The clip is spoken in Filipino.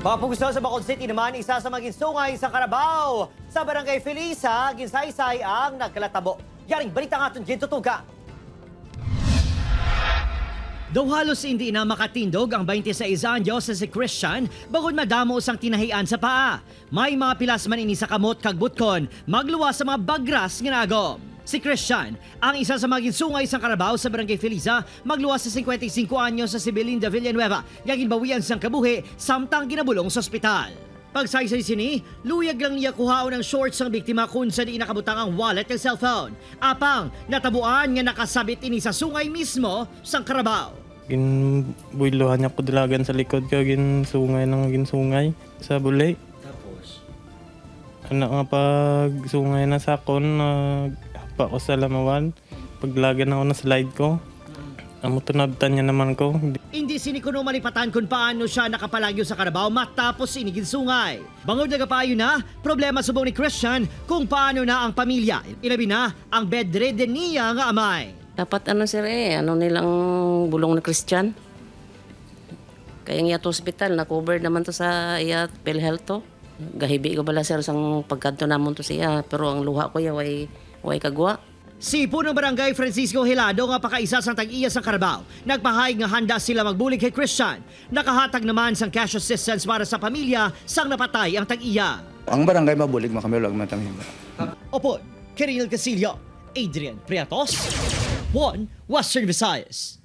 Papugusto sa Bacol City naman, isa sa maging sungay sa Carabao. Sa Barangay Felisa, Ginsaysay ang nagkalatabo. Yaring balita nga itong Jen Tutuga. Daw halos hindi na makatindog ang 26 anyos sa si Christian bangod madamo sang tinahian sa paa. May mga pilas man ini sa kamot kag butkon, magluwa sa mga bagras nga nagom. Si Christian, ang isa sa maging sungay sa Carabao sa Barangay Feliza, magluwa sa 55 anyos sa si Belinda Villanueva, nga ginbawian sang kabuhi samtang ginabulong sa ospital. Pagsaysay sini, luyag lang niya kuhaon ng shorts ng biktima kung sa di nakabutang ang wallet at cellphone. Apang, natabuan nga nakasabit ini sa sungay mismo sang Carabao. Ginbuylohan niya ko dalagan sa likod ko, ginsungay ng ginsungay sa bulay. Tapos? Ano nga pag sungay na sa akon, nagpa ko sa lamawan. Paglagan ako na slide ko, amo tunabtan niya naman ko. Hindi sinikuno malipatan kung paano siya nakapalagyo sa Carabao matapos inigin sungay. Bangod nagapayo na, problema subong ni Christian kung paano na ang pamilya. Ilabi na ang bedridden niya nga amay. Dapat ano sir eh, ano nilang bulong na Christian. Kaya nga to hospital, na-cover naman to sa iya PhilHealth to. Gahibi ko bala sir sang pagkanto namon to siya, pero ang luha ko ya way way kagwa. Si punong barangay Francisco Hilado nga pakaisa sang tag-iya sa Carabao. Nagpahayag nga handa sila magbulig kay Christian. Nakahatag naman sang cash assistance para sa pamilya sang napatay ang tag-iya. Ang barangay mabulig makamilag matangin. Opo, Kiril Casillo, Adrian Priatos, One Western Visayas.